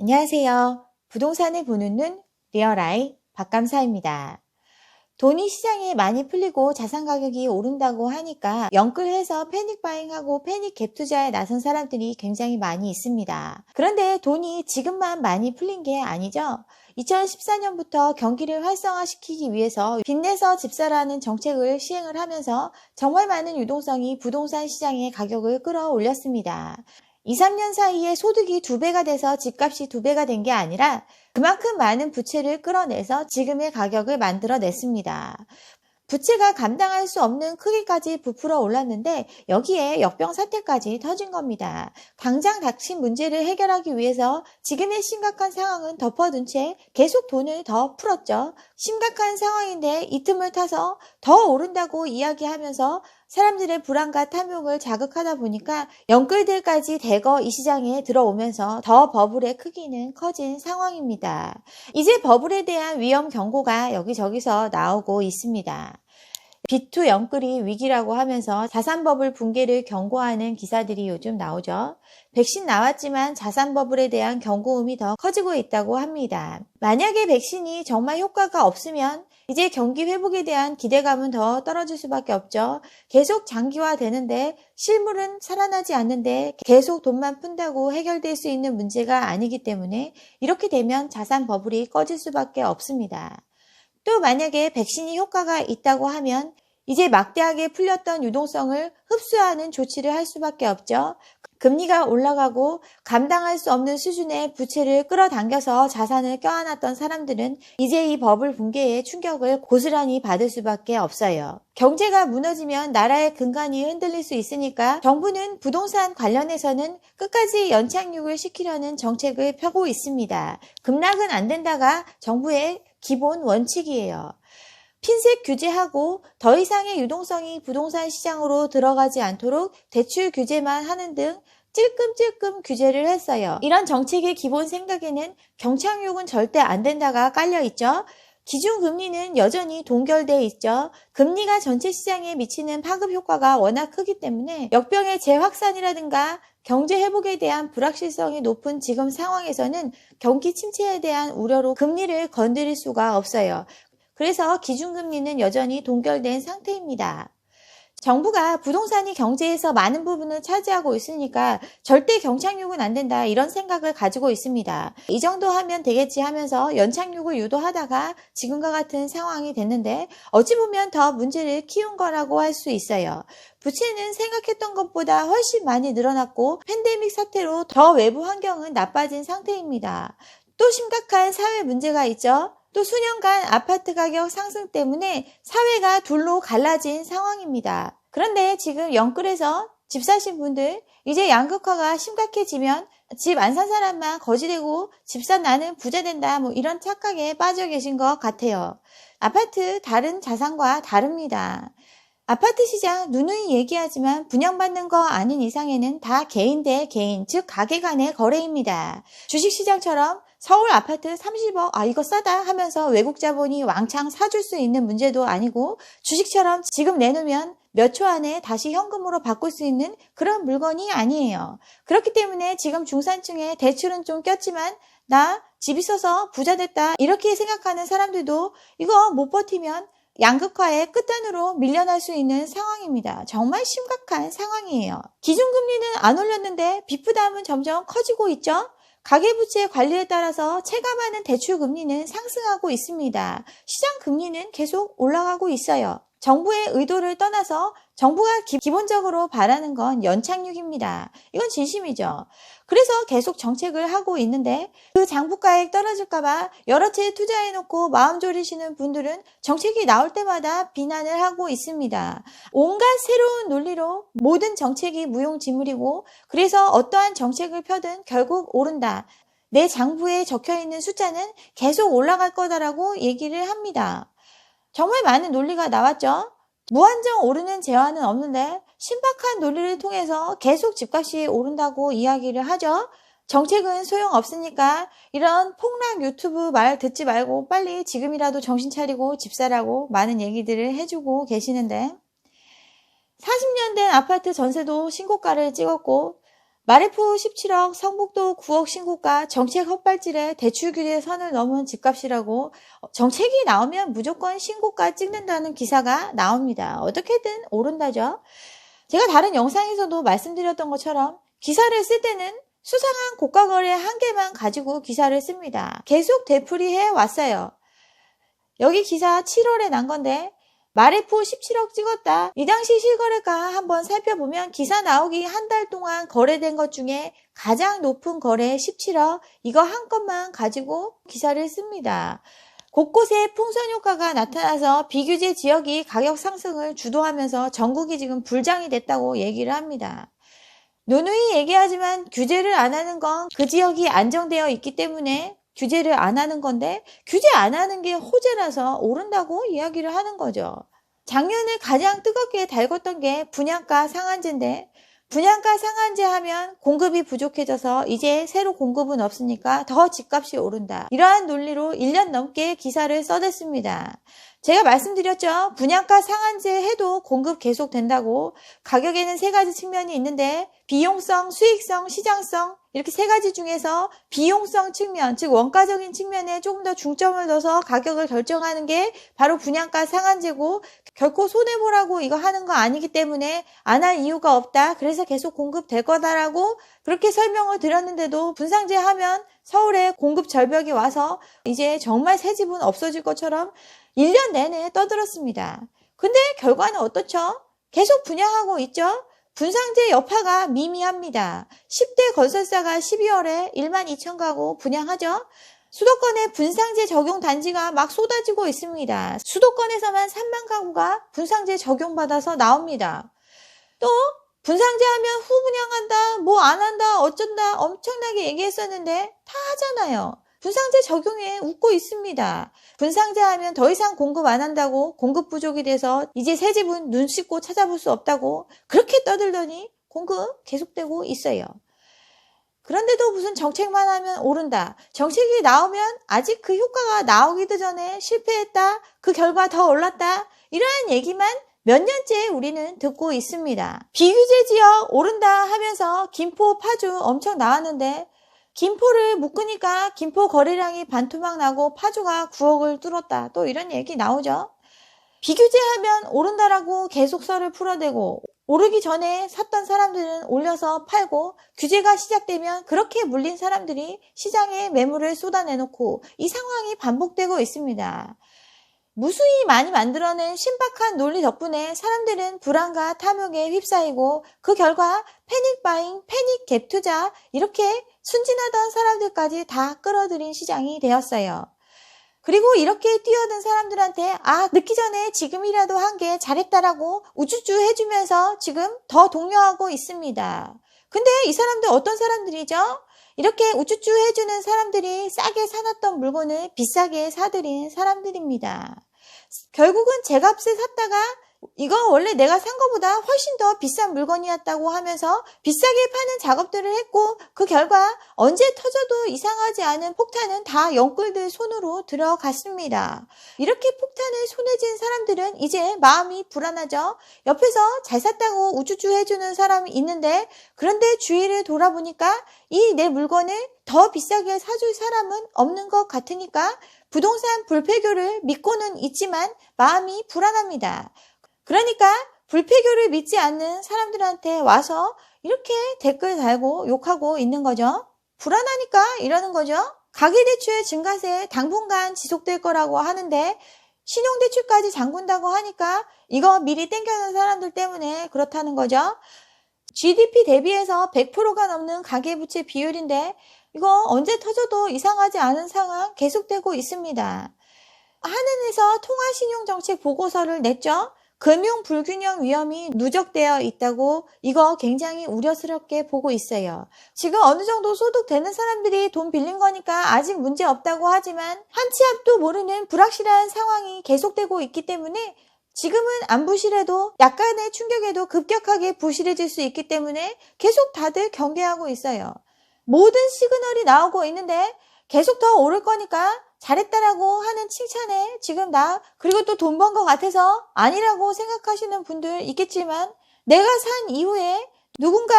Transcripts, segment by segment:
안녕하세요. 부동산을 보는 눈 리얼아이 박감사입니다. 돈이 시장에 많이 풀리고 자산 가격이 오른다고 하니까 영끌해서 패닉 바잉하고 패닉 갭 투자에 나선 사람들이 굉장히 많이 있습니다. 그런데 돈이 지금만 많이 풀린 게 아니죠. 2014년부터 경기를 활성화시키기 위해서 빚내서 집사라는 정책을 시행을 하면서 정말 많은 유동성이 부동산 시장의 가격을 끌어올렸습니다. 2, 3년 사이에 소득이 두 배가 돼서 집값이 두 배가 된 게 아니라 그만큼 많은 부채를 끌어내서 지금의 가격을 만들어냈습니다. 부채가 감당할 수 없는 크기까지 부풀어 올랐는데 여기에 역병 사태까지 터진 겁니다. 당장 닥친 문제를 해결하기 위해서 지금의 심각한 상황은 덮어둔 채 계속 돈을 더 풀었죠. 심각한 상황인데 이 틈을 타서 더 오른다고 이야기하면서 사람들의 불안과 탐욕을 자극하다 보니까 영끌들까지 대거 이 시장에 들어오면서 더 버블의 크기는 커진 상황입니다. 이제 버블에 대한 위험 경고가 여기저기서 나오고 있습니다. 비투 영끌이 위기라고 하면서 자산버블 붕괴를 경고하는 기사들이 요즘 나오죠. 백신 나왔지만 자산버블에 대한 경고음이 더 커지고 있다고 합니다. 만약에 백신이 정말 효과가 없으면 이제 경기 회복에 대한 기대감은 더 떨어질 수밖에 없죠. 계속 장기화 되는데 실물은 살아나지 않는데 계속 돈만 푼다고 해결될 수 있는 문제가 아니기 때문에 이렇게 되면 자산 버블이 꺼질 수밖에 없습니다. 또 만약에 백신이 효과가 있다고 하면 이제 막대하게 풀렸던 유동성을 흡수하는 조치를 할 수밖에 없죠. 금리가 올라가고 감당할 수 없는 수준의 부채를 끌어당겨서 자산을 껴안았던 사람들은 이제 이 버블 붕괴의 충격을 고스란히 받을 수밖에 없어요. 경제가 무너지면 나라의 근간이 흔들릴 수 있으니까 정부는 부동산 관련해서는 끝까지 연착륙을 시키려는 정책을 펴고 있습니다. 급락은 안 된다가 정부의 기본 원칙이에요. 핀셋 규제하고 더 이상의 유동성이 부동산 시장으로 들어가지 않도록 대출 규제만 하는 등 찔끔찔끔 규제를 했어요. 이런 정책의 기본 생각에는 경착륙은 절대 안 된다가 깔려 있죠. 기준금리는 여전히 동결돼 있죠. 금리가 전체 시장에 미치는 파급 효과가 워낙 크기 때문에 역병의 재확산이라든가 경제 회복에 대한 불확실성이 높은 지금 상황에서는 경기 침체에 대한 우려로 금리를 건드릴 수가 없어요. 그래서 기준금리는 여전히 동결된 상태입니다. 정부가 부동산이 경제에서 많은 부분을 차지하고 있으니까 절대 경착륙은 안 된다 이런 생각을 가지고 있습니다. 이 정도 하면 되겠지 하면서 연착륙을 유도하다가 지금과 같은 상황이 됐는데 어찌 보면 더 문제를 키운 거라고 할 수 있어요. 부채는 생각했던 것보다 훨씬 많이 늘어났고 팬데믹 사태로 더 외부 환경은 나빠진 상태입니다. 또 심각한 사회 문제가 있죠. 또 수년간 아파트 가격 상승 때문에 사회가 둘로 갈라진 상황입니다. 그런데 지금 영끌에서 집 사신 분들 이제 양극화가 심각해지면 집 안 산 사람만 거지되고 집 산 나는 부자 된다 뭐 이런 착각에 빠져 계신 것 같아요. 아파트 다른 자산과 다릅니다. 아파트 시장 누누이 얘기하지만 분양받는 거 아닌 이상에는 다 개인 대 개인, 즉 가게 간의 거래입니다. 주식시장처럼 서울 아파트 30억, 아, 이거 싸다 하면서 외국 자본이 왕창 사줄 수 있는 문제도 아니고 주식처럼 지금 내놓으면 몇 초 안에 다시 현금으로 바꿀 수 있는 그런 물건이 아니에요. 그렇기 때문에 지금 중산층에 대출은 좀 꼈지만 나 집 있어서 부자 됐다 이렇게 생각하는 사람들도 이거 못 버티면 양극화의 끝단으로 밀려날 수 있는 상황입니다. 정말 심각한 상황이에요. 기준금리는 안 올렸는데 빚부담은 점점 커지고 있죠? 가계부채 관리에 따라서 체감하는 대출 금리는 상승하고 있습니다. 시장 금리는 계속 올라가고 있어요. 정부의 의도를 떠나서 정부가 기, 본적으로 바라는 건 연착륙입니다. 이건 진심이죠. 그래서 계속 정책을 하고 있는데 그 장부가액 떨어질까봐 여러 채 투자해놓고 마음 졸이시는 분들은 정책이 나올 때마다 비난을 하고 있습니다. 온갖 새로운 논리로 모든 정책이 무용지물이고 그래서 어떠한 정책을 펴든 결국 오른다. 내 장부에 적혀 있는 숫자는 계속 올라갈 거다라고 얘기를 합니다. 정말 많은 논리가 나왔죠. 무한정 오르는 재화는 없는데 신박한 논리를 통해서 계속 집값이 오른다고 이야기를 하죠. 정책은 소용없으니까 이런 폭락 유튜브 말 듣지 말고 빨리 지금이라도 정신 차리고 집사라고 많은 얘기들을 해주고 계시는데 40년 된 아파트 전세도 신고가를 찍었고 마레포 17억, 성북도 9억 신고가, 정책 헛발질에 대출 규제 선을 넘은 집값이라고 정책이 나오면 무조건 신고가 찍는다는 기사가 나옵니다. 어떻게든 오른다죠. 제가 다른 영상에서도 말씀드렸던 것처럼 기사를 쓸 때는 수상한 고가 거래 한 개만 가지고 기사를 씁니다. 계속 되풀이해 왔어요. 여기 기사 7월에 난 건데 마레포 17억 찍었다. 이 당시 실거래가 한번 살펴보면 기사 나오기 한 달 동안 거래된 것 중에 가장 높은 거래 17억 이거 한 건만 가지고 기사를 씁니다. 곳곳에 풍선 효과가 나타나서 비규제 지역이 가격 상승을 주도하면서 전국이 지금 불장이 됐다고 얘기를 합니다. 누누이 얘기하지만 규제를 안 하는 건 그 지역이 안정되어 있기 때문에 규제를 안 하는 건데 규제 안 하는 게 호재라서 오른다고 이야기를 하는 거죠. 작년에 가장 뜨겁게 달궜던 게 분양가 상한제인데 분양가 상한제 하면 공급이 부족해져서 이제 새로 공급은 없으니까 더 집값이 오른다. 이러한 논리로 1년 넘게 기사를 써댔습니다. 제가 말씀드렸죠. 분양가 상한제 해도 공급 계속 된다고 가격에는 세 가지 측면이 있는데 비용성, 수익성, 시장성 이렇게 세 가지 중에서 비용성 측면, 즉 원가적인 측면에 조금 더 중점을 둬서 가격을 결정하는 게 바로 분양가 상한제고 결코 손해보라고 이거 하는 거 아니기 때문에 안 할 이유가 없다. 그래서 계속 공급될 거다라고 그렇게 설명을 드렸는데도 분상제 하면 서울에 공급 절벽이 와서 이제 정말 새 집은 없어질 것처럼 1년 내내 떠들었습니다. 근데 결과는 어떻죠? 계속 분양하고 있죠? 분상제 여파가 미미합니다. 10대 건설사가 12월에 1만 2천 가구 분양하죠? 수도권에 분상제 적용 단지가 막 쏟아지고 있습니다. 수도권에서만 3만 가구가 분상제 적용받아서 나옵니다. 또 분상제 하면 후분양한다, 뭐 안 한다, 어쩐다 엄청나게 얘기했었는데 다 하잖아요. 분상제 적용에 웃고 있습니다. 분상제 하면 더 이상 공급 안 한다고 공급 부족이 돼서 이제 새 집은 눈 씻고 찾아볼 수 없다고 그렇게 떠들더니 공급 계속되고 있어요. 그런데도 무슨 정책만 하면 오른다. 정책이 나오면 아직 그 효과가 나오기도 전에 실패했다. 그 결과 더 올랐다. 이러한 얘기만 몇 년째 우리는 듣고 있습니다. 비규제 지역 오른다 하면서 김포, 파주 엄청 나왔는데 김포를 묶으니까 김포 거래량이 반토막 나고 파주가 9억을 뚫었다. 또 이런 얘기 나오죠. 비규제하면 오른다라고 계속 썰을 풀어대고 오르기 전에 샀던 사람들은 올려서 팔고 규제가 시작되면 그렇게 물린 사람들이 시장에 매물을 쏟아내놓고 이 상황이 반복되고 있습니다. 무수히 많이 만들어낸 신박한 논리 덕분에 사람들은 불안과 탐욕에 휩싸이고 그 결과 패닉 바잉, 패닉 갭 투자 이렇게 순진하던 사람들까지 다 끌어들인 시장이 되었어요. 그리고 이렇게 뛰어든 사람들한테 아 늦기 전에 지금이라도 한 게 잘했다라고 우쭈쭈 해주면서 지금 더 독려하고 있습니다. 근데 이 사람들 어떤 사람들이죠? 이렇게 우쭈쭈 해주는 사람들이 싸게 사놨던 물건을 비싸게 사들인 사람들입니다. 결국은 제 값에 샀다가 이거 원래 내가 산 거보다 훨씬 더 비싼 물건이었다고 하면서 비싸게 파는 작업들을 했고 그 결과 언제 터져도 이상하지 않은 폭탄은 다 영끌들 손으로 들어갔습니다. 이렇게 폭탄을 손에 쥔 사람들은 이제 마음이 불안하죠. 옆에서 잘 샀다고 우쭈쭈 해주는 사람이 있는데 그런데 주위를 돌아보니까 이 내 물건을 더 비싸게 사줄 사람은 없는 것 같으니까 부동산 불폐교를 믿고는 있지만 마음이 불안합니다. 그러니까 불폐교를 믿지 않는 사람들한테 와서 이렇게 댓글 달고 욕하고 있는 거죠. 불안하니까 이러는 거죠. 가계대출 증가세 당분간 지속될 거라고 하는데 신용대출까지 잠근다고 하니까 이거 미리 땡겨놓은 사람들 때문에 그렇다는 거죠. GDP 대비해서 100%가 넘는 가계부채 비율인데 이거 언제 터져도 이상하지 않은 상황 계속되고 있습니다. 한은에서 통화신용정책 보고서를 냈죠. 금융 불균형 위험이 누적되어 있다고 이거 굉장히 우려스럽게 보고 있어요. 지금 어느 정도 소득 되는 사람들이 돈 빌린 거니까 아직 문제 없다고 하지만 한치 앞도 모르는 불확실한 상황이 계속되고 있기 때문에 지금은 안 부실해도 약간의 충격에도 급격하게 부실해질 수 있기 때문에 계속 다들 경계하고 있어요. 모든 시그널이 나오고 있는데 계속 더 오를 거니까 잘했다라고 하는 칭찬에 지금 나 그리고 또 돈 번 것 같아서 아니라고 생각하시는 분들 있겠지만 내가 산 이후에 누군가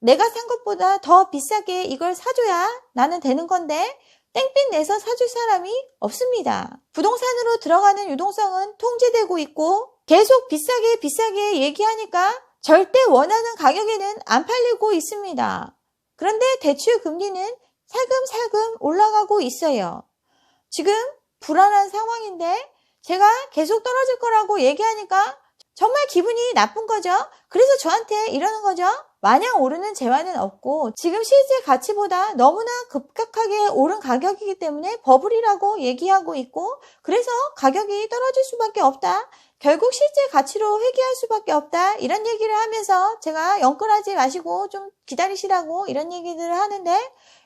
내가 산 것보다 더 비싸게 이걸 사줘야 나는 되는 건데 땡빛 내서 사줄 사람이 없습니다. 부동산으로 들어가는 유동성은 통제되고 있고 계속 비싸게 비싸게 얘기하니까 절대 원하는 가격에는 안 팔리고 있습니다. 그런데 대출 금리는 살금살금 올라가고 있어요. 지금 불안한 상황인데 제가 계속 떨어질 거라고 얘기하니까 정말 기분이 나쁜 거죠. 그래서 저한테 이러는 거죠. 마냥 오르는 재화는 없고 지금 실제 가치보다 너무나 급격하게 오른 가격이기 때문에 버블이라고 얘기하고 있고 그래서 가격이 떨어질 수밖에 없다. 결국 실제 가치로 회귀할 수밖에 없다. 이런 얘기를 하면서 제가 영끌하지 마시고 좀 기다리시라고 이런 얘기들을 하는데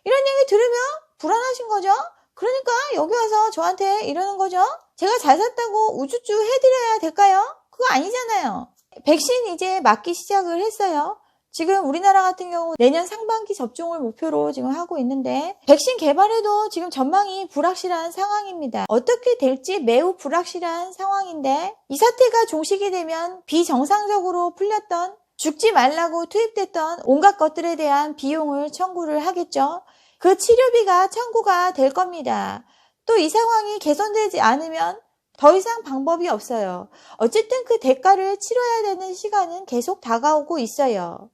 이런 얘기 들으면 불안하신 거죠. 그러니까 여기 와서 저한테 이러는 거죠. 제가 잘 샀다고 우쭈쭈 해드려야 될까요? 그거 아니잖아요. 백신 이제 맞기 시작을 했어요. 지금 우리나라 같은 경우 내년 상반기 접종을 목표로 지금 하고 있는데 백신 개발에도 지금 전망이 불확실한 상황입니다. 어떻게 될지 매우 불확실한 상황인데 이 사태가 종식이 되면 비정상적으로 풀렸던 죽지 말라고 투입됐던 온갖 것들에 대한 비용을 청구를 하겠죠. 그 치료비가 청구가 될 겁니다. 또 이 상황이 개선되지 않으면 더 이상 방법이 없어요. 어쨌든 그 대가를 치러야 되는 시간은 계속 다가오고 있어요.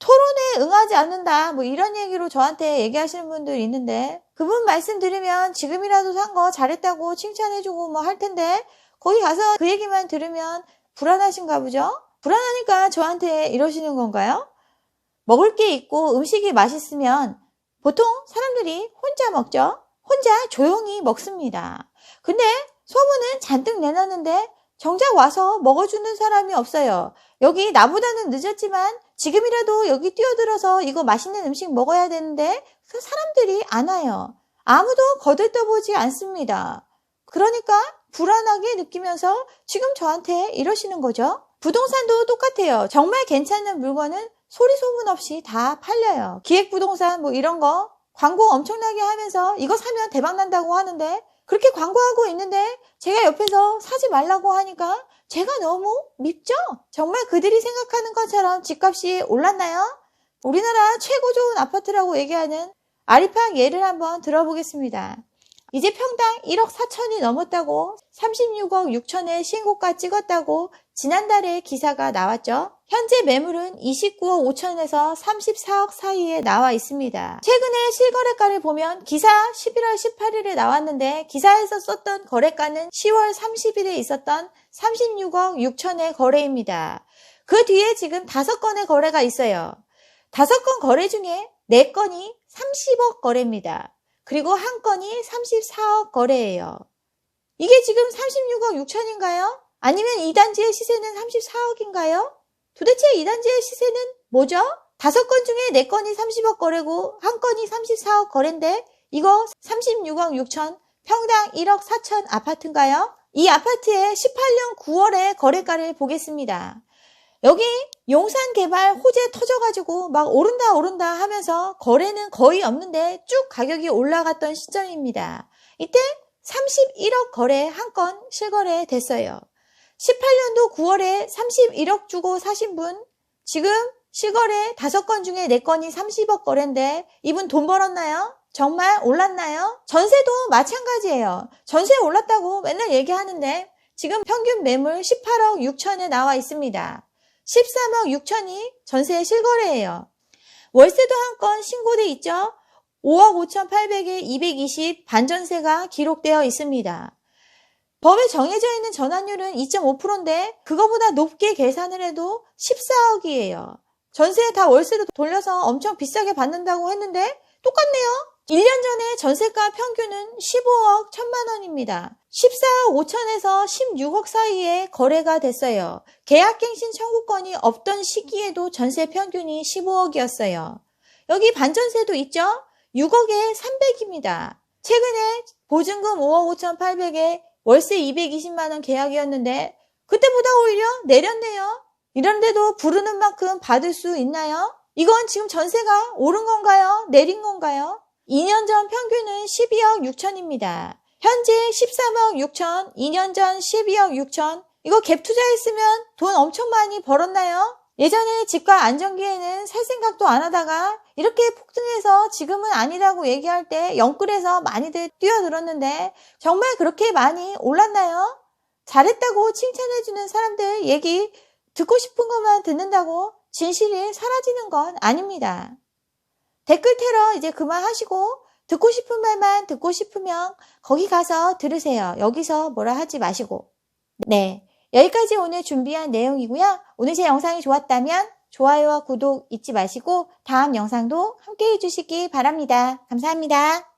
토론에 응하지 않는다. 뭐 이런 얘기로 저한테 얘기하시는 분들 있는데 그분 말씀 들으면 지금이라도 산 거 잘했다고 칭찬해주고 뭐 할 텐데 거기 가서 그 얘기만 들으면 불안하신가 보죠? 불안하니까 저한테 이러시는 건가요? 먹을 게 있고 음식이 맛있으면 보통 사람들이 혼자 먹죠? 혼자 조용히 먹습니다. 근데 소문은 잔뜩 내놨는데 정작 와서 먹어주는 사람이 없어요. 여기 나보다는 늦었지만 지금이라도 여기 뛰어들어서 이거 맛있는 음식 먹어야 되는데 그 사람들이 안 와요. 아무도 거들떠보지 않습니다. 그러니까 불안하게 느끼면서 지금 저한테 이러시는 거죠. 부동산도 똑같아요. 정말 괜찮은 물건은 소리 소문 없이 다 팔려요. 기획부동산 뭐 이런 거 광고 엄청나게 하면서 이거 사면 대박 난다고 하는데 그렇게 광고하고 있는데 제가 옆에서 사지 말라고 하니까 제가 너무 밉죠? 정말 그들이 생각하는 것처럼 집값이 올랐나요? 우리나라 최고 좋은 아파트라고 얘기하는 아리팍 예를 한번 들어보겠습니다. 이제 평당 1억 4천이 넘었다고 36억 6천의 신고가 찍었다고 지난달에 기사가 나왔죠. 현재 매물은 29억 5천에서 34억 사이에 나와 있습니다. 최근에 실거래가를 보면 기사 11월 18일에 나왔는데 기사에서 썼던 거래가는 10월 30일에 있었던 36억 6천의 거래입니다. 그 뒤에 지금 5건의 거래가 있어요. 5건 거래 중에 4건이 30억 거래입니다. 그리고 한 건이 34억 거래예요. 이게 지금 36억 6천인가요? 아니면 2단지의 시세는 34억인가요? 도대체 2단지의 시세는 뭐죠? 다섯 건 중에 4건이 30억 거래고 한 건이 34억 거래인데 이거 36억 6천 평당 1억 4천 아파트인가요? 이 아파트의 18년 9월의 거래가를 보겠습니다. 여기 용산 개발 호재 터져가지고 막 오른다 오른다 하면서 거래는 거의 없는데 쭉 가격이 올라갔던 시점입니다. 이때 31억 거래 한 건 실거래 됐어요. 18년도 9월에 31억 주고 사신 분 지금 실거래 5건 중에 4건이 30억 거래인데 이분 돈 벌었나요? 정말 올랐나요? 전세도 마찬가지예요. 전세 올랐다고 맨날 얘기하는데 지금 평균 매물 18억 6천에 나와 있습니다. 13억 6천이 전세 실거래예요. 월세도 한 건 신고돼 있죠? 5억 5천 8백에 220 반전세가 기록되어 있습니다. 법에 정해져 있는 전환율은 2.5%인데 그거보다 높게 계산을 해도 14억이에요. 전세 다 월세도 돌려서 엄청 비싸게 받는다고 했는데 똑같네요. 1년 전에 전세가 평균은 15억 1천만 원입니다. 14억 5천에서 16억 사이에 거래가 됐어요. 계약갱신 청구권이 없던 시기에도 전세 평균이 15억이었어요. 여기 반전세도 있죠? 6억에 300입니다. 최근에 보증금 5억 5천 8백에 월세 220만원 계약이었는데 그때보다 오히려 내렸네요. 이런데도 부르는 만큼 받을 수 있나요? 이건 지금 전세가 오른 건가요? 내린 건가요? 2년 전 평균은 12억 6천입니다. 현재 13억 6천, 2년 전 12억 6천. 이거 갭 투자했으면 돈 엄청 많이 벌었나요? 예전에 집과 안정기에는 살 생각도 안 하다가 이렇게 폭등해서 지금은 아니라고 얘기할 때 영끌에서 많이들 뛰어들었는데 정말 그렇게 많이 올랐나요? 잘했다고 칭찬해주는 사람들 얘기 듣고 싶은 것만 듣는다고 진실이 사라지는 건 아닙니다. 댓글 테러 이제 그만하시고 듣고 싶은 말만 듣고 싶으면 거기 가서 들으세요. 여기서 뭐라 하지 마시고. 네. 여기까지 오늘 준비한 내용이고요. 오늘 제 영상이 좋았다면 좋아요와 구독 잊지 마시고 다음 영상도 함께 해주시기 바랍니다. 감사합니다.